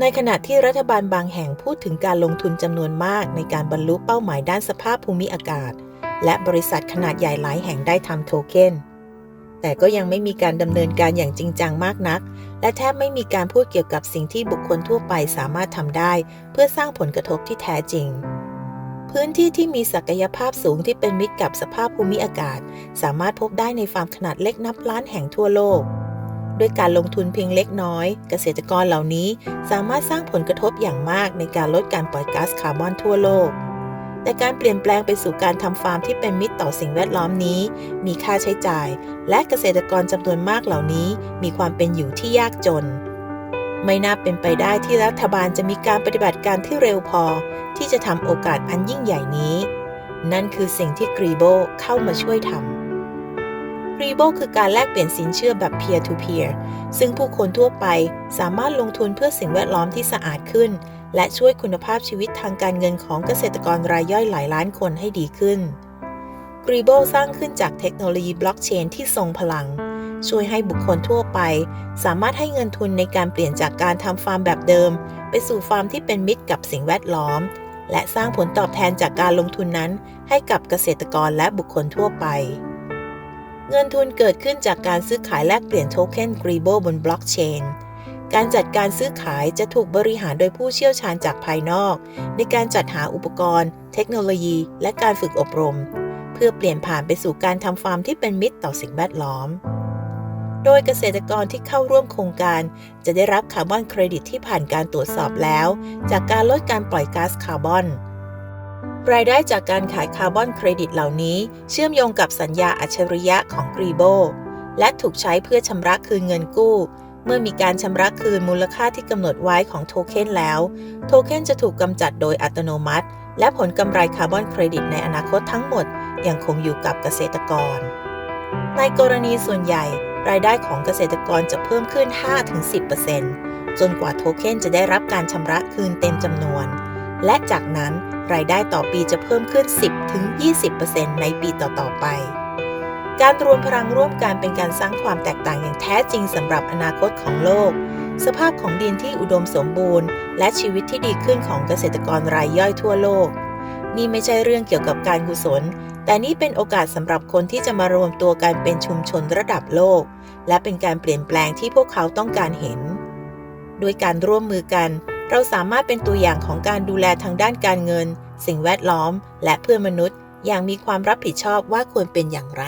ในขณะที่รัฐบาลบางแห่งพูดถึงการลงทุนจำนวนมากในการบรรลุเป้าหมายด้านสภาพภูมิอากาศ และบริษัทขนาดใหญ่หลายแห่งได้ทำโทเค็นแต่ก็ยังไม่มีการดำเนินการอย่างจริงจังมากนัก และแทบไม่มีการพูดเกี่ยวกับสิ่งที่บุคคลทั่วไปสามารถทำได้ เพื่อสร้างผลกระทบที่แท้จริง พื้นที่ที่มีศักยภาพสูงที่เป็นมิตรกับสภาพภูมิอากาศ สามารถพบได้ในฟาร์มขนาดเล็กนับล้านแห่งทั่วโลก ด้วยการลงทุนเพียงเล็กน้อย เกษตรกรเหล่านี้สามารถสร้างผลกระทบอย่างมากในการลดการปล่อยก๊าซคาร์บอนทั่วโลก แต่การเปลี่ยนแปลงไปสู่การทำฟาร์มที่เป็นมิตรต่อสิ่งแวดล้อมนี้ มีค่าใช้จ่าย และเกษตรกรจำนวนมากเหล่านี้ มีความเป็นอยู่ที่ยากจน ไม่น่าเป็นไปได้ที่รัฐบาลจะมีการปฏิบัติการที่เร็วพอ ที่จะทำโอกาสอันยิ่งใหญ่นี้ นั่นคือสิ่งที่กรีโบเข้ามาช่วยทำ รีโบคือการแลกเปลี่ยนสินเชื่อแบบ peer to peer ซึ่งผู้คนทั่วไปสามารถลงทุนเพื่อสิ่งแวดล้อมที่สะอาดขึ้น และช่วยคุณภาพชีวิตทางการเงินของเกษตรกรรายย่อยหลายล้านคนให้ดีขึ้นกรีโบสร้างขึ้นจากเทคโนโลยีบล็อกเชนที่ทรงพลัง ช่วยให้บุคคลทั่วไป สามารถให้เงินทุนในการเปลี่ยนจากการทำฟาร์มแบบเดิม ไปสู่ฟาร์มที่เป็นมิตรกับสิ่งแวดล้อม และสร้างผลตอบแทนจากการลงทุนนั้น ให้กับเกษตรกรและบุคคลทั่วไป เงินทุนเกิดขึ้นจากการซื้อขายแลกเปลี่ยนโทเค็นกรีโบบนบล็อกเชนการจัดการซื้อขายจะถูกบริหารโดยผู้เชี่ยวชาญจากภายนอก ในการจัดหาอุปกรณ์ เทคโนโลยี และการฝึกอบรม เพื่อเปลี่ยนผ่านไปสู่การทำฟาร์มที่เป็นมิตรต่อสิ่งแวดล้อม โดยเกษตรกรที่เข้าร่วมโครงการ จะได้รับคาร์บอนเครดิตที่ผ่านการตรวจสอบแล้ว จากการลดการปล่อยก๊าซคาร์บอน รายได้จากการขายคาร์บอนเครดิตเหล่านี้ เชื่อมโยงกับสัญญาอัจฉริยะของกรีโบและถูกใช้เพื่อชำระคืนเงินกู้ เมื่อมีการชำระคืนมูลค่าที่กำหนดไว้ของโทเค็นแล้ว โทเค็นจะถูกกำจัดโดยอัตโนมัติ และผลกำไรคาร์บอนเครดิตในอนาคตทั้งหมด ยังคงอยู่กับเกษตรกร ในกรณีส่วนใหญ่ รายได้ของเกษตรกรจะเพิ่มขึ้น 5-10%จนกว่าโทเค็นจะได้รับการชำระคืนเต็มจำนวน และจากนั้นรายได้ต่อปีจะเพิ่มขึ้น 10-20%ในปีต่อๆไป การรวมพลังร่วมกันเป็นการสร้างความแตกต่างอย่างแท้จริงสำหรับอนาคตของโลก สภาพของดินที่อุดมสมบูรณ์ และชีวิตที่ดีขึ้นของเกษตรกรรายย่อยทั่วโลก นี่ไม่ใช่เรื่องเกี่ยวกับการกุศล แต่นี่เป็นโอกาสสำหรับคนที่จะมารวมตัวกันเป็นชุมชนระดับโลก และเป็นการเปลี่ยนแปลงที่พวกเขาต้องการเห็น ด้วยการร่วมมือกัน เราสามารถเป็นตัวอย่างของการดูแลทางด้านการเงิน สิ่งแวดล้อม และเพื่อนมนุษย์ อย่างมีความรับผิดชอบว่าควรเป็นอย่างไร